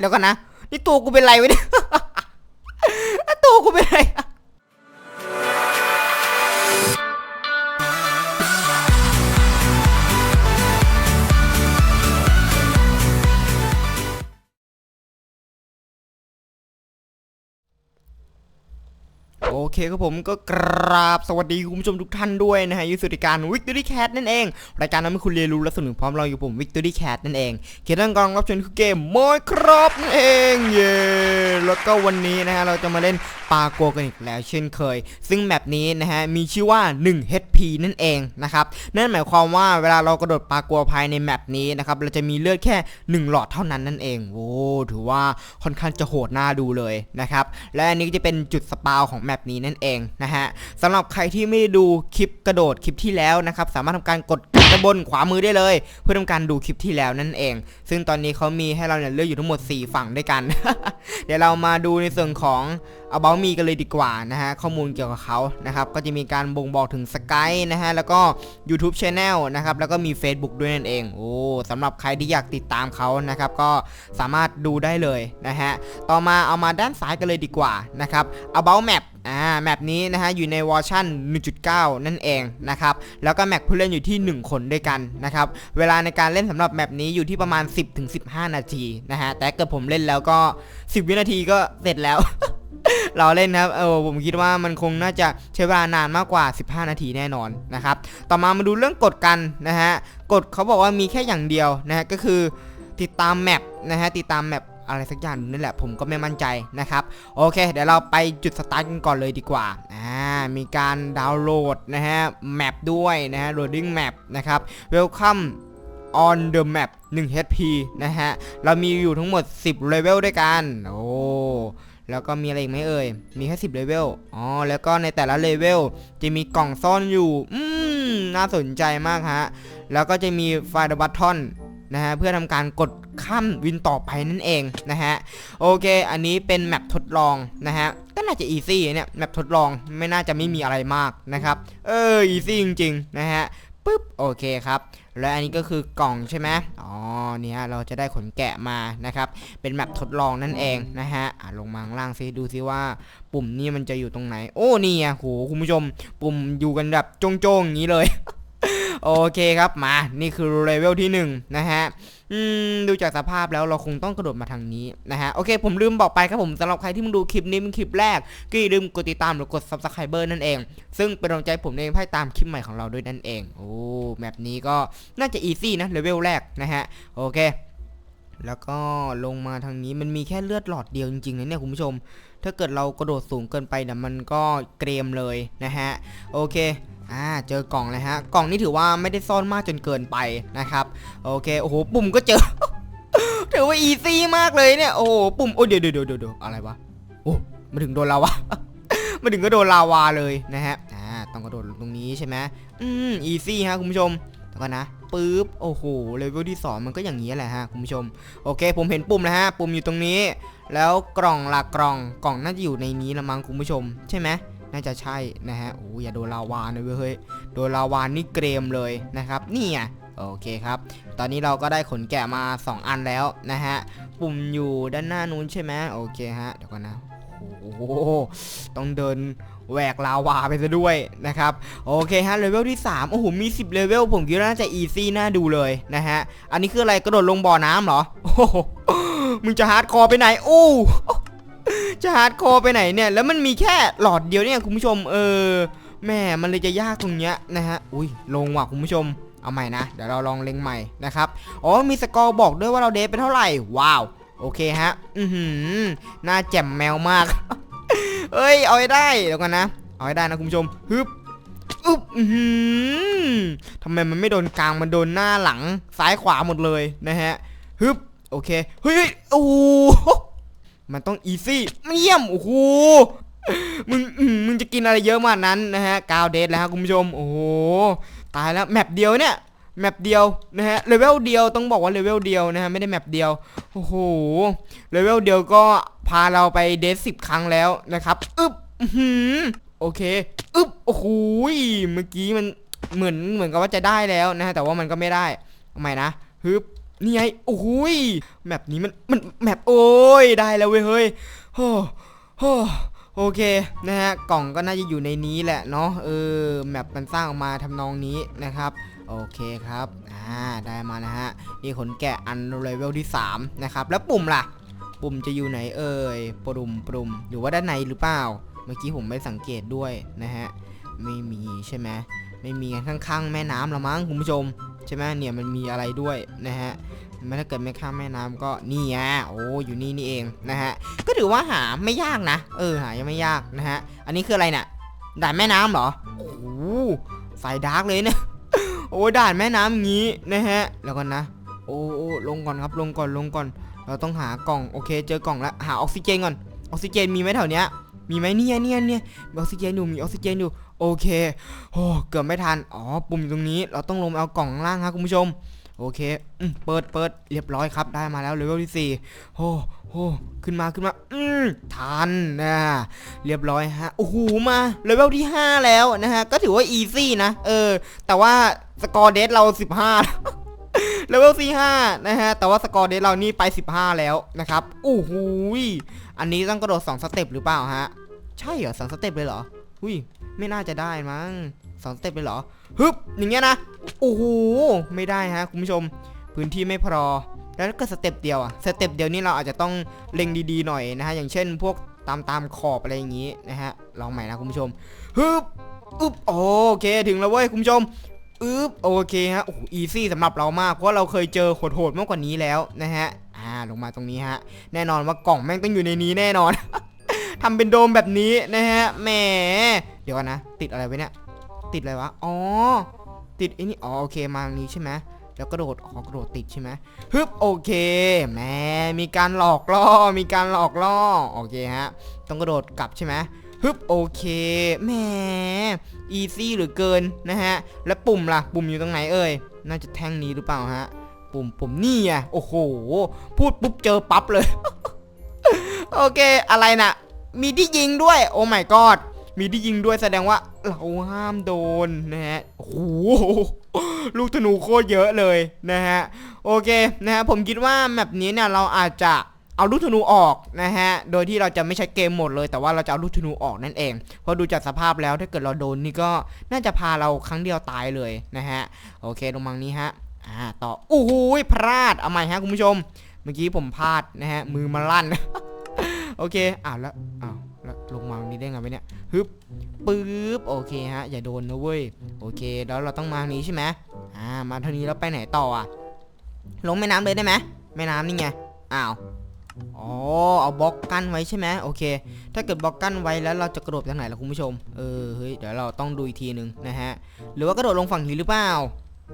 เดี๋ยวก่อนนะ นี่ตัวกูเป็นไรวะเนี่ย ตัวกูเป็นไรอะ คครับผมก็กราบสวัสดีคุณผู้ชมทุกท่านด้วยนะฮะยูสุดิการวิกตอรี่แคทนั่นเอง รายการทำให้คุณเรียนรู้และสนุกพร้อมเราอยู่ผมวิกตอรี่แคทนั่นเองเขียนตั้งกองรับเชิญคือเกมมอยครับนั่นเองเย้แล้วก็วันนี้นะฮะเราจะมาเล่น ปาโกกันอีกแล้วเช่นเคย ซึ่งแมปนี้นะฮะมีชื่อว่า 1 HP นั่นเองนะครับนั่นหมายความว่าเวลาเรากระโดดปาโกภายในแมปนี้นะครับเราจะมีเลือดแค่ 1 หลอดเท่านั้นนั่นเองโอ้ถือว่าค่อนข้างจะโหดหน่าดูเลยนะครับและอันนี้ก็จะเป็นจุดสปาวของแมปนี้นั่นเองนะฮะสำหรับใครที่ไม่ได้ดูคลิปกระโดดคลิปที่แล้วนะครับสามารถทำการกดกระบนขวามือได้เลย เพื่อทำการดูคลิปที่แล้วนั่นเอง ซึ่งตอนนี้เขามีให้เราเนี่ยเลือกอยู่ทั้งหมด 4 ฝั่งด้วยกัน เดี๋ยวเรามาดูในส่วนของ About Me กันเลยดีกว่านะฮะข้อมูลเกี่ยวกับเขานะครับก็จะมีการบ่งบอกถึงสกายนะฮะแล้วก็ YouTube Channel นะครับแล้วก็มี Facebook ด้วยนั่นเองโอ้สำหรับใครที่อยากติดตามเขานะครับก็สามารถดูได้เลยนะฮะต่อมาเอามาด้านซ้ายกันเลยดีกว่านะครับ About Map อ่าแมปนี้นะฮะอยู่ในเวอร์ชัน1.9 นั่นเองนะครับแล้วก็แมปผู้เล่นอยู่ที่ 1 คนด้วยกันนะครับเวลาในการเล่นสำหรับแมปนี้อยู่ที่ประมาณ 10-15 นาทีนะฮะแต่เกิดผมเล่นแล้วก็ 10 วินาทีก็เสร็จแล้ว เราเล่นนะครับเออผมคิดว่ามันคงน่าจะใช้เวลานานมากกว่า 15 นาทีแน่นอนนะครับ ต่อมามาดูเรื่องกฎกันนะฮะกฎเขาบอกว่ามีแค่อย่างเดียวนะฮะก็คือติดตามแมปนะฮะติดตามแมปอะไรสักอย่างนั่นแหละผมก็ไม่มั่นใจนะครับ โอเค เดี๋ยวเราไปจุดสตาร์ทกันก่อนเลยดีกว่าอ่ามีการดาวน์โหลดนะฮะแมปด้วยนะฮะ loading map นะครับ welcome on the map 1 HP นะฮะ เรามีอยู่ทั้งหมด 10 level ด้วยกัน โอ้ แล้วก็มีอะไรอีกไหมเอ่ย มีแค่10เลเวล อ๋อ แล้วก็ในแต่ละเลเวลจะมีกล่องซ่อนอยู่ อืม น่าสนใจมากฮะ แล้วก็จะมีไฟล์บัตทอนนะฮะ เพื่อทำการกดข้ามวินต่อไปนั่นเองนะฮะ โอเค อันนี้เป็นแมปทดลองนะฮะ ก็น่าจะอีซี่เนี่ย แมปทดลองไม่น่าจะไม่มีอะไรมากนะครับ เออ อีซี่จริงๆ นะฮะ ปุ๊บโอเคครับ และอันนี้ก็คือกล่องใช่ไหมอ๋อเนี่ยเราจะได้ขนแกะมานะครับ เป็นแมปทดลองนั่นเองนะฮะอะลงมาข้างล่างซิดูซิว่า ปุ่มนี่มันจะอยู่ตรงไหน โอ้นี่อะโหคุณผู้ชม ปุ่มอยู่กันแบบโจงๆอย่างนี้เลย โอเคครับมา นี่คือเลเวลที่หนึ่งนะฮะอืมดูจากสภาพแล้วเราคงต้องกระโดดมาทางนี้นะฮะโอเค ผมลืมบอกไปครับผมสำหรับใครที่มึงดูคลิปนี้เป็นคลิปแรก ก็อย่าลืมกดติดตามหรือกด subscriber นั่นเอง ซึ่งเป็นกำลังใจผมเองให้ตามคลิปใหม่ของเราด้วยนั่นเอง โอ้แมปนี้ก็น่าจะอีซี่นะเลเวลแรกนะฮะโอเค แล้วก็ลงมาทางนี้มันมีแค่เลือดหลอดเดียวจริงๆนะเนี่ยคุณผู้ชม ถ้าเกิดเรากระโดดสูงเกินไปเนี่ยมันก็เกรมเลยนะฮะ โอเคอ่าเจอกล่องเลยฮะ กล่องนี้ถือว่าไม่ได้ซ่อนมากจนเกินไปนะครับ โอเค โอ้โห ปุ่มก็เจอ ถือว่าอีซี่มากเลยเนี่ย โอ้โห ปุ่ม โอ้เดี๋ยวเดี๋ยวเดี๋ยวเดี๋ยวอะไรวะ โอ้มาถึงโดนลาวามาถึงก็โดนลาวาเลยนะฮะ อ่า ต้องกระโดดลงตรงนี้ใช่ไหมอืม อีซี่ฮะคุณผู้ชม แล้วกันะปึ๊บโอ้โหเลเวลที่ 2 มันก็อย่างนี้แหละฮะคุณผู้ชมโอเค ผมเห็นปุ่มแล้วฮะปุ่มอยู่ตรงนี้ แล้วกล่องละกล่องกล่องน่าจะอยู่ในนี้ละมั้งคุณผู้ชม ใช่ไหมน่าจะใช่นะฮะโอ้อย่าโดนลาวานเว้ยเฮ้ยโดนลาวานี่เกรมเลยนะครับนี่ไงโอเคครับ ตอนนี้เราก็ได้ขนแกะมา 2 อันแล้วนะฮะ ปุ่มอยู่ด้านหน้านู้นใช่ไหมโอเคฮะ เดี๋ยวก่อนนะ โอ้โห ต้องเดิน แหวกลาวาไปซะด้วยนะครับโอเคฮะเลเวลที่3โอ้โหมี 10เลเวลผมคิดว่าน่าจะอีซี่น่าดูเลยนะฮะอันนี้คืออะไรกระโดดลงบ่อน้ำเหรอโอ้โหมึงจะฮาร์ดคอร์ไปไหนโอ้จะฮาร์ดคอร์ไปไหนเนี่ยแล้วมันมีแค่หลอดเดียวเนี่ยคุณผู้ชมเออแม่มันเลยจะยากตรงเนี้ยนะฮะอุ้ยลงว่ะคุณผู้ชมเอาใหม่นะเดี๋ยวเราลองเล็งใหม่นะครับอ๋อมีสกอร์บอกด้วยว่าเราเดทไปเท่าไหร่ว้าวโอเคฮะ อือหือหน้าแจ่มแมวมาก เอ้ยเอาให้ได้เดี๋ยวกันนะ เอาให้ได้นะคุณผู้ชมฮึบอึบอือหือทำไมมันไม่โดนกลางมันโดนหน้าหลังซ้ายขวาหมดเลยนะฮะฮึบโอเคเฮ้ยโอ้โหมันต้องอีซี่เยี่ยมโอ้โหมึงมึงจะกินอะไรเยอะมากนั้นนะฮะกาวเดทแล้วครับคุณผู้ชม โอ้โหตายแล้วแมปเดียวเนี่ย แมปเดียวนะฮะเลเวลเดียวต้องบอกว่าเลเวลเดียวนะฮะไม่ได้แมปเดียวโอ้โหเลเวลเดียวก็พาเราไปเดทสิบครั้งแล้วนะครับอึบหือโอเคอึบโอ้โหยเมื่อกี้มันเหมือนเหมือนกับว่าจะได้แล้วนะฮะแต่ว่ามันก็ไม่ได้ทำไมนะฮึบนี่ไงโอ้โหยแมปนี้มันมันแมปโอ้ยได้แล้วเว้ยเฮ้ยโอ้โหโอเคนะฮะกล่องก็น่าจะอยู่ในนี้แหละเนาะเออแมปมันสร้างออกมาทำนองนี้นะครับ โอเคครับ อ่า ได้มานะฮะ นี่ขนแกะอันเลเวลที่ 3 นะครับ แล้วปุ่มล่ะ ปุ่มจะอยู่ไหนเอ่ยปุ่มปุ่มหรือว่าด้านในหรือเปล่า เมื่อกี้ผมไม่สังเกตด้วยนะฮะ ไม่มีใช่ไหมไม่มีข้างๆแม่น้ำละมั้งคุณผู้ชม ใช่ไหมเนี่ยมันมีอะไรด้วยนะฮะไม่ถ้าเกิดไม่ข้ามแม่น้ำก็นี่ไงโอ้อยู่นี่นี่เองนะฮะก็ถือว่าหาไม่ยากนะ เออหายังไม่ยากนะฮะอันนี้คืออะไรเนี่ยด่านแม่น้ำเหรอโอ้สายดาร์กเลยเนี่ย โอ้ด่านแม่น้ำอย่างี้นะฮะแล้วกันนะโอ้โอ้ลงก่อนครับลงก่อนลงก่อน เราต้องหากล่องโอเค เจอกล่องแล้วหาออกซิเจนก่อนออกซิเจนมีไหมแถวเนี้ยมีไหมเนี่ยเนี่ยเนี่ยมีออกซิเจนอยู่มีออกซิเจนอยู่โอเคโอ้เกือบไม่ทันอ๋อปุ่มตรงนี้เราต้องลงเอากล่องล่างครับคุณผู้ชม โอเคอืมเปิดเปิดเรียบร้อยครับได้มาแล้วเลเวลที่สี่โอ้โหขึ้นมาขึ้นมา อืมทันนะเรียบร้อยฮะโอ้โหมาเลเวลที่5แล้วนะฮะก็ถือว่าอีซี่นะเออ แต่ว่าสกอร์เดสเรา15เลเวลที่5นะฮะ แต่ว่าสกอร์เดสเรานี่ไป 15 แล้วนะครับโอ้โหอันนี้ต้องกระโดด 2 สเต็ปหรือเปล่าฮะ ใช่เหรอสองสเต็ปเลยเหรอ อุ้ย ไม่น่าจะได้มั้ง สองสเต็ปเลยเหรอฮึบอย่างเงี้ยนะโอ้โหไม่ได้ฮะคุณผู้ชม พื้นที่ไม่พอแล้วก็สเต็ปเดียวอะสเต็ปเดียวนี่เราอาจจะต้องเล็งดีๆหน่อยนะฮะอย่างเช่น พวกตามตามขอบอะไรอย่างงี้นะฮะลองใหม่นะคุณผู้ชมฮึบอึบโอเคถึงแล้วเว้ยคุณผู้ชมอึบโอเคฮะโอ้อีซี่สำหรับเรามากเพราะเราเคยเจอโหดๆมากกว่านี้แล้วนะฮะอ่าลงมาตรงนี้ฮะแน่นอนว่ากล่องแม่งต้องอยู่ในนี้แน่นอนทำเป็นโดมแบบนี้นะฮะแหมเดี๋ยวก่อนนะ ติดอะไรไว้เนี่ย ติดอะไรวะ อ๋อ ติดไอ้นี่ อ๋อ โอเค มาตรงนี้ใช่ไหมแล้วกระโดด อ๋อ กระโดดติดใช่ไหมฮึบ โอเคแหมมีการหลอกล่อ มีการหลอกล่อ โอเคฮะ ต้องกระโดดกลับใช่ไหมฮึบ โอเคแหมอีซี่หลือเกินนะฮะ แล้วปุ่มล่ะ ปุ่มอยู่ตรงไหนเอ่ย น่าจะแท่งนี้หรือเปล่าฮะ ปุ่ม ปุ่มนี่อะ โอ้โห พูดปุ๊บเจอปั๊บเลย โอเค อะไรน่ะมีที่ยิงด้วย โอ้ my god มีที่ยิงด้วยแสดงว่า เราห้ามโดนนะฮะโอ้โหลูกธนูโคตรเยอะเลยนะฮะ โอเคนะฮะผมคิดว่าแมปนี้เนี่ยเราอาจจะเอาลูกธนูออกนะฮะ โดยที่เราจะไม่ใช้เกมหมดเลย แต่ว่าเราจะเอาลูกธนูออกนั่นเอง เพราะดูจากสภาพแล้วถ้าเกิดเราโดนนี่ก็น่าจะพาเราครั้งเดียวตายเลยนะฮะ โอเคลงมังนี้ฮะ อ่าต่อโอ้โหพลาด เอาใหม่ฮะคุณผู้ชม เมื่อกี้ผมพลาดนะฮะ มือมาลั่น โอเค อ้าวแล้ว อ้าว ลงมาตรงนี้ได้ไงวะเนี่ยฮึบปึ๊บโอเคฮะอย่าโดนนะเว้ยโอเค แล้วเราต้องมาทางนี้ใช่ไหมอ่ามาทางนี้แล้วไปไหนต่ออะลงแม่น้ำเลยได้ไหมแม่น้ำนี่ไงอ้าวอ๋อเอาบล็อกกั้นไว้ใช่ไหมโอเค ถ้าเกิดบล็อกกั้นไว้แล้วเราจะกระโดดทางไหนล่ะคุณผู้ชมเออเฮ้ยเดี๋ยวเราต้องดูอีกทีหนึ่งนะฮะหรือว่ากระโดดลงฝั่งนี้หรือเปล่า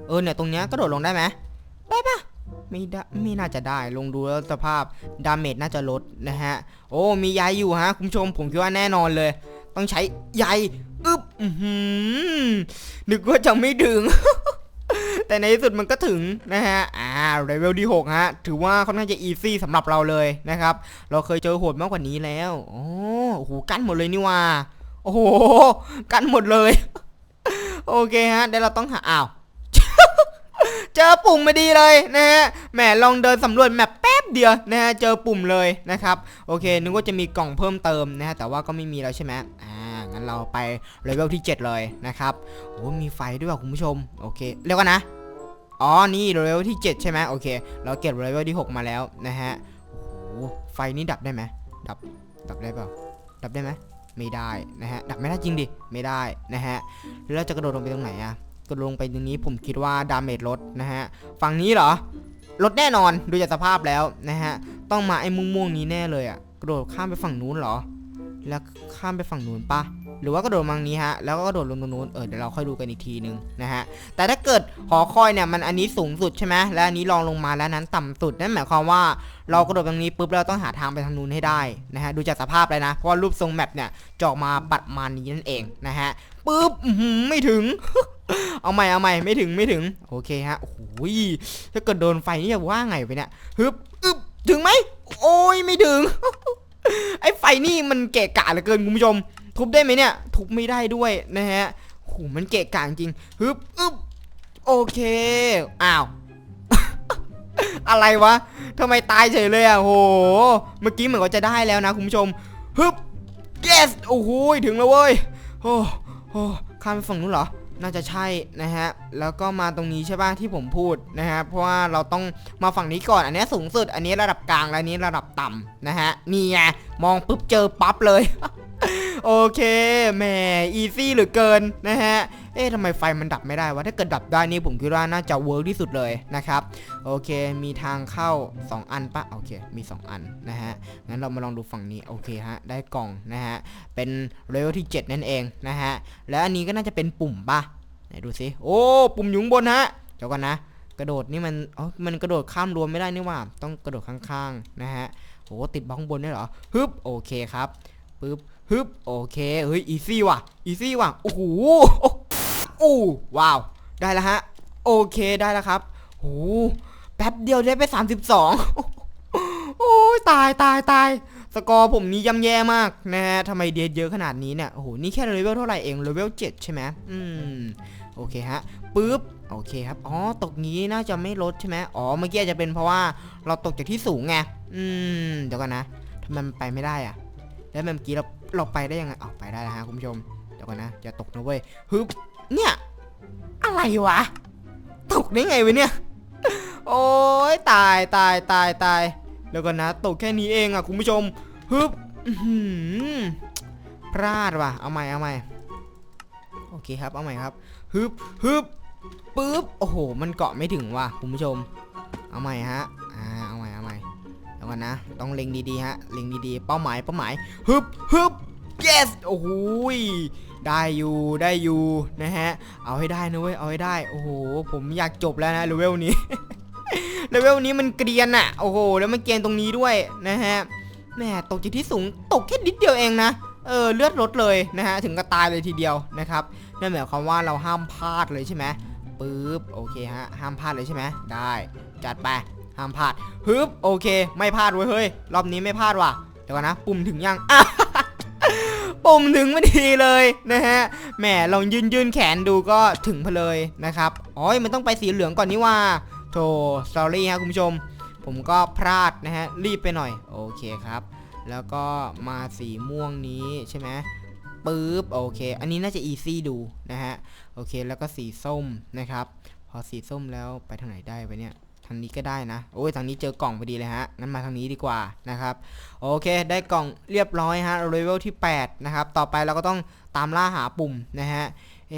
เออเนี่ยตรงเนี้ยกระโดดลงได้ไหมได้ปะ ไม่ได้ไม่น่าจะได้ลงดูแล้วสภาพดาเมจน่าจะลดนะฮะ โอ้มีใยอยู่ฮะคุณผู้ชมผมคิดว่าแน่นอนเลย ต้องใช้ใยอึ๊บอือหือนึกว่าจะไม่ถึง แต่ในที่สุดมันก็ถึงนะฮะ อ่าเลเวลที่ 6 ฮะ ถือว่าค่อนข้างจะอีซี่สำหรับเราเลยนะครับ เราเคยเจอโหดมากกว่านี้แล้วโอ้โอ้โหกั้นหมดเลยนี่ว่า โอ้โหกั้นหมดเลย โอเคฮะเดี๋ยวเราต้องหาอ้าว เจอปุ่มมาดีเลยนะฮะแหมลองเดินสำรวจแมปแป๊บเดียวนะฮะเจอปุ่มเลยนะครับโอเค นึกว่าจะมีกล่องเพิ่มเติมนะฮะแต่ว่าก็ไม่มีแล้วใช่ไหมอ่างั้นเราไปเลเวลที่ 7 เลยนะครับโอ้มีไฟด้วยว่ะคุณผู้ชมโอเคเรียกว่านะอ๋อนี่เลเวลที่ 7 ใช่ไหมโอเค เราเก็บเลเวลที่ 6 มาแล้วนะฮะโอ้โหไฟนี่ดับได้ไหมดับดับได้เปล่าดับได้ไหมไม่ได้นะฮะดับไม่ได้จริงดิไม่ได้นะฮะแล้วจะกระโดดลงไปตรงไหนอะ กดลงไปตรงนี้ผมคิดว่าดาเมจลดนะฮะ ฝั่งนี้เหรอ ลดแน่นอนดูจากสภาพแล้วนะฮะ ต้องมาไอ้ม่วงๆนี้แน่เลยอะกระโดดข้ามไปฝั่งนู้นเหรอ แล้วข้ามไปฝั่งนู้นปะหรือว่ากระโดดมังนี้ฮะ แล้วก็กระโดดลงตรงนู้น เออเดี๋ยวเราค่อยดูกันอีกทีนึงนะฮะ แต่ถ้าเกิดหอคอยเนี่ยมันอันนี้สูงสุดใช่ไหมและอันนี้รองลงมาแล้วนั้นต่ำสุด นั่นหมายความว่าเรากระโดดตรงนี้ปุ๊บเราต้องหาทางไปทางนู้นให้ได้นะฮะ ดูจากสภาพเลยนะ เพราะว่ารูปทรงแมปเนี่ยจอกมาปัดมานี้นั่นเองนะฮะ ปุ๊บไม่ถึง เอาใหม่เอาใหม่ไม่ถึงไม่ถึง โอเคฮะโอ้ยถ้าเกิดโดนไฟนี่จะว่าไงไปเนี่ยฮึบอึบถึงไหมโอ้ยไม่ถึง ไอ้ไฟนี่มันเกะกะเหลือเกินคุณผู้ชม ทุบได้ไหมเนี่ย ทุบไม่ได้ด้วยนะฮะโหมันเกะกะจริงฮึบอึบโอเคอ้าวอะไรวะทำไมตายเฉยเลยอะโห เมื่อกี้เหมือนว่าจะได้แล้วนะคุณผู้ชม ฮึบ yes โอ้โห ถึงแล้วเว้ย โอ้โหข้ามไปฝั่งนู้นเหรอ น่าจะใช่นะฮะ แล้วก็มาตรงนี้ใช่ป่ะที่ผมพูดนะฮะ เพราะว่าเราต้องมาฝั่งนี้ก่อน อันนี้สูงสุด อันนี้ระดับกลาง และนนี้ระดับต่ำนะฮะ นี่ไง มองปุ๊บเจอปั๊บเลย โอเค แหม อีซี่เหลือเกินนะฮะ เอ๊ะทำไมไฟมันดับไม่ได้วะ ถ้าเกิดดับได้นี่ผมคิดว่าน่าจะเวิร์กที่สุดเลยนะครับ โอเค มีทางเข้า 2 อันปะโอเค มี 2 อันนะฮะ งั้นเรามาลองดูฝั่งนี้ โอเคฮะ ได้กล่องนะฮะ เป็นเลเวลที่ 7 นั่นเองนะฮะ และอันนี้ก็น่าจะเป็นปุ่มปะไหนดูสิ โอ้ ปุ่มอยู่ข้งบนฮะ เดี๋ยวก่อนนะ กระโดดนี่มันอ๋อมันกระโดดข้ามรั้วไม่ได้นี่ว่า ต้องกระโดดข้างๆ นะฮะโอ้ติดบล็อกข้างบนได้เหรอ ฮึบ โอเคครับปึ๊บฮึบ โอเค เฮ้ย อีซี่ว่ะ อีซี่ว่ะ โอ้โห โอ้ว้าว ได้แล้วฮะ โอเคได้แล้วครับโอ้แป๊บเดียวได้ไป 32 โอ้ยตายตายตายสกอร์ผมนี้ย่ำแย่มากนะฮะทำไมเดทเยอะขนาดนี้เนี่ย โอ้โห นี่แค่เลเวลเท่าไหร่เอง เลเวล7ใช่ไหมอืม โอเคฮะ ปึ๊บ โอเคครับ อ๋อ ตกนี้น่าจะไม่ลดใช่ไหมอ๋อ เมื่อกี้อาจจะเป็นเพราะว่าเราตกจากที่สูงไง อืม เดี๋ยวกันนะทำไมมันไปไม่ได้อะแล้วเมื่อกี้เราเราไปได้ยังไงอ๋อไปได้แล้วฮะคุณผู้ชม เดี๋ยวกันนะอย่าตกนะเว้ย ฮึบ เนี่ย อะไรวะ ตกได้ไงวะเนี่ย โอ้ยตายตายตายตายแล้วก็นะตกแค่นี้เองอะคุณผู้ชมฮึบพลาดว่ะ เอาใหม่เอาใหม่โอเคครับเอาใหม่ครับฮึบฮึบปึ๊บโอ้โห มันเกาะไม่ถึงว่ะคุณผู้ชม เอาใหม่ฮะอ่าเอาใหม่เอาใหม่แล้วกันนะ ต้องเล็งดีๆฮะเล็งดีๆเป้าหมายเป้าหมายฮึบฮึบ yes โอ้โหย ได้อยู่ได้อยู่นะฮะ เอาให้ได้นะเว้ยเอาให้ได้ โอ้โห ผมอยากจบแล้วนะเลเวลนี้เลเวลนี้มันเกรียนอะโอ้โห แล้วมันเกรียนตรงนี้ด้วยนะฮะแหมตกจากที่สูงตกแค่นิดเดียวเองนะเออเลือดลดเลยนะฮะถึงก็ตายเลยทีเดียวนะครับนั่นหมายความว่าเราห้ามพลาดเลยใช่ไหมปึ๊บโอเคฮะห้ามพลาดเลยใช่ไหมได้จัดไปห้ามพลาดฮึบโอเค ไม่พลาดเว้ยเฮ้ยรอบนี้ไม่พลาดว่ะเดี๋ยวก่อนนะปุ่มถึงยังอะ ปุ่มถึงพอดีเลยนะฮะแหมลองยืนยืนแขนดูก็ถึงพอเลยนะครับอ๋อมันต้องไปสีเหลืองก่อนนี่ว่าโธ่ sorry ฮะคุณผู้ชม ผมก็พลาดนะฮะรีบไปหน่อยโอเคครับ แล้วก็มาสีม่วงนี้ใช่ไหมปึ๊บโอเค อันนี้น่าจะ easy ดูนะฮะโอเคแล้วก็สีส้มนะครับ พอสีส้มแล้วไปทางไหนได้ไปเนี่ย ทางนี้ก็ได้นะ โอ้ยทางนี้เจอกล่องพอดีเลยฮะงั้นมาทางนี้ดีกว่านะครับ โอเค ได้กล่องเรียบร้อยฮะเลเวลที่ 8 นะครับ ต่อไปเราก็ต้องตามล่าหาปุ่มนะฮะ เอ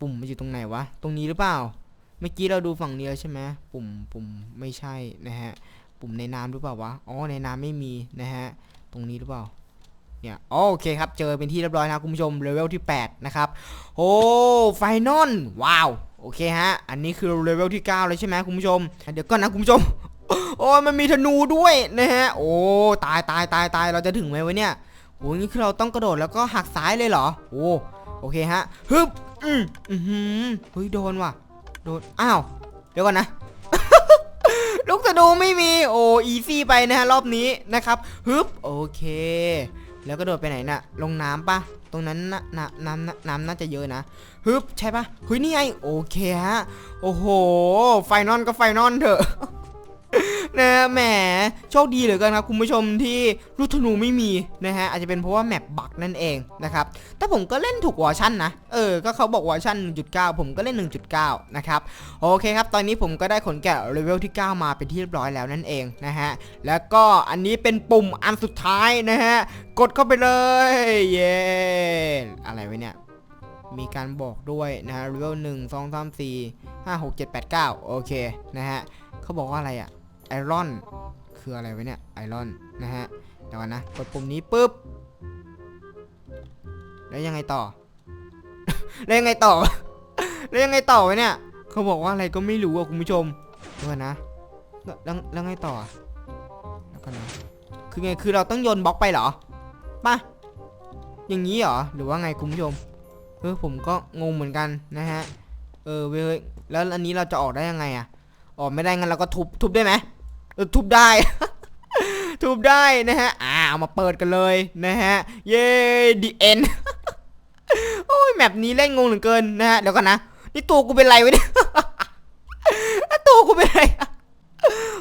ปุ่มมันอยู่ตรงไหนวะ ตรงนี้หรือเปล่า เมื่อกี้เราดูฝั่งเดียวใช่ไหมปุ่มปุ่มไม่ใช่นะฮะ ปุ่มในน้ำหรือเปล่าวะ อ๋อ ในน้ำไม่มีนะฮะ ตรงนี้หรือเปล่าเนี่ยโอเคครับ เจอเป็นที่เรียบร้อยนะคุณผู้ชมเลเวลที่ 8 นะครับ โอ้ไฟนอลว้าว โอเคฮะ อันนี้คือเลเวลที่ 9 เลยใช่ไหมคุณผู้ชม เดี๋ยวก่อนนะคุณผู้ชม โอ้มันมีธนูด้วยนะฮะ โอ้ ตายตายตายตายเราจะถึงไหมวะเนี่ยโอ้ยนี่คือเราต้องกระโดดแล้วก็หักซ้ายเลยเหรอ โอ้โอเคฮะ ฮึบ อืมอือหือเฮ้ยโดนว่ะ โดน อ้าว เดี๋ยวก่อนนะ ลูกธนูไม่มี โอ้ อีซี่ไปนะฮะรอบนี้นะครับ ฮึบ โอเค แล้วก็โดดไปไหนน่ะ ลงน้ำปะตรงนั้นน่ะน้ำน้ำน้ำน่าจะเยอะนะฮึบใช่ปะเฮ้ยนี่ไงโอเคฮะโอ้โห ไฟนอนก็ไฟนอนเถอะ นะแหมโชคดีเหลือเกินครับคุณผู้ชมที่ลูกธนูไม่มีนะฮะอาจจะเป็นเพราะว่าแมปบักนั่นเองนะครับแต่ผมก็เล่นถูกเวอร์ชันนะเออก็เขาบอกเวอร์ชัน1.9 ผมก็เล่น 1.9 นะครับโอเคครับตอนนี้ผมก็ได้ขนแกะเลเวลที่ 9 มาเป็นที่เรียบร้อยแล้วนั่นเองนะฮะแล้วก็อันนี้เป็นปุ่มอันสุดท้ายนะฮะกดเข้าไปเลยเย้อะไรไว้เนี่ยมีการบอกด้วยนะฮะเลเวลหนึ่งสองสามสี่ห้าหกเจ็ดแปดเก้าโอเคนะฮะเขาบอกว่าอะไรอะ ไอรอนคืออะไรไวะเนี่ยไอรอนนะฮะเดี๋ยวก่อนนะกดปุ่มนี้ปุ๊บ แล้วยังไงต่อ แล้วยังไงต่อ แล้วยังไงต่อไวะเนี่ย เขาบอกว่าอะไรก็ไม่รู้อะคุณผู้ชมเดี๋ยวก่อนนะแล้วแล้วไงต่อแล้วกันนะคือไงคือเราต้องโยนบล็อกไปเหรอป่ะอย่างนี้เหรอหรือว่าไงคุณผู้ชมเออผมก็งงเหมือนกันนะฮะเออเว้ยแล้วอันนี้เราจะออกได้ยังไงอะออกไม่ได้งั้นเราก็ทุบทุบได้ไหม ทุบได้ ทุบได้นะฮะ อ่าเอามาเปิดกันเลยนะฮะ เย้ดีเอ็นโอ้ยแมปนี้เล่นงงเหลือเกินนะฮะเดี๋ยวก่อนนะนี่ตัวกูเป็นไรวะเนี่ยตัวกูเป็นไร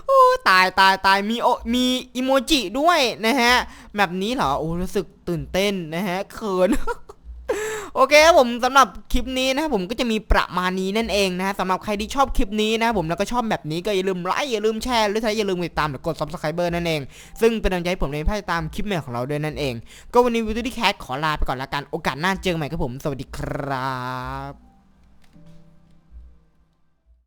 โอ้ตายตายตายมีโอมีอิโมจิด้วยนะฮะแบบนี้เหรอโอ้รู้สึกตื่นเต้นนะฮะเขิน โอเคครับผมสำหรับคลิปนี้นะครับผมก็จะมีประมาณนี้นั่นเองนะสำหรับใครที่ชอบคลิปนี้นะครับผมแล้วก็ชอบแบบนี้ก็อย่าลืมไลค์อย่าลืมแชร์หรือถ้าอย่าลืมติดตามหรือกด subscriber นั่นเอง ซึ่งเป็นกำลังใจให้ผมในภาพตามคลิปใหม่ของเราด้วยนั่นเอง ก็วันนี้วิดีโอที่แคสขอลาไปก่อนละกันโอกาสหน้าเจอกันใหม่ครับผม สวัสดีครับ